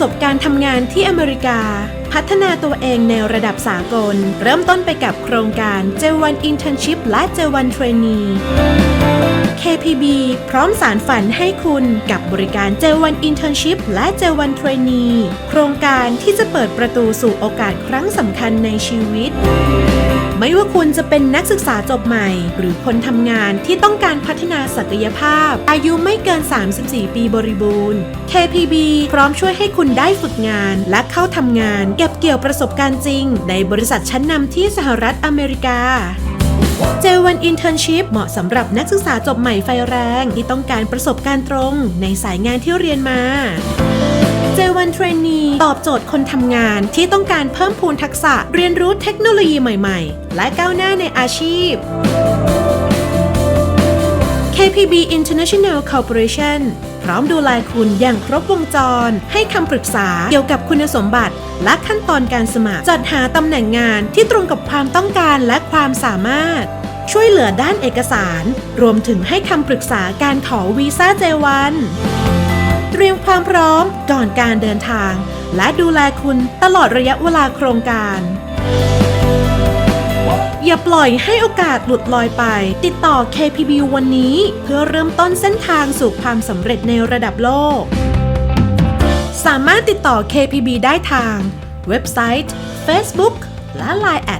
สบการณ์ทำงานที่อเมริกา พัฒนาตัวเองในระดับสากล เริ่มต้นไปกับโครงการ J1 Internship และ J1 Trainee KPB พร้อมสารฝันให้คุณกับบริการ J1 Internship และ J1 Trainee โครงการที่จะเปิดประตูสู่โอกาสครั้งสำคัญในชีวิต ไม่ว่าคุณจะเป็นนักศึกษาจบใหม่ หรือคนทำงานที่ต้องการพัฒนาศักยภาพ อายุไม่เกิน 34 ปีบริบูรณ์ KPB พร้อมช่วยให้คุณได้ฝึกงาน และเข้าทำงาน เก็บเกี่ยวประสบการณ์จริง ในบริษัทชั้นนำที่สหรัฐอเมริกา J1 Internship เหมาะสำหรับนักศึกษาจบใหม่ไฟแรงที่ต้องการประสบการณ์ตรงในสายงานที่เรียนมา J1 Trainee ตอบโจทย์คนทำงานที่ต้องการเพิ่มพูนทักษะเรียนรู้เทคโนโลยีใหม่ๆ และก้าวหน้าในอาชีพ KPB International Corporation ร้อมดูแลคุณอย่างครบวงจร ให้คำปรึกษาเกี่ยวกับคุณสมบัติ และขั้นตอนการสมัคร จัดหาตำแหน่งงานที่ตรงกับความต้องการและความสามารถ ช่วยเหลือด้านเอกสาร รวมถึงให้คำปรึกษาการขอวีซ่า J1 เตรียมความพร้อมก่อนการเดินทาง และดูแลคุณตลอดระยะเวลาโครงการ อย่าปล่อยให้โอกาสหลุดลอยไป ติดต่อ KPB วันนี้ เพื่อเริ่มต้นเส้นทางสู่ความสำเร็จในระดับโลก สามารถติดต่อ KPB ได้ทาง เว็บไซต์ Facebook และ Line แอด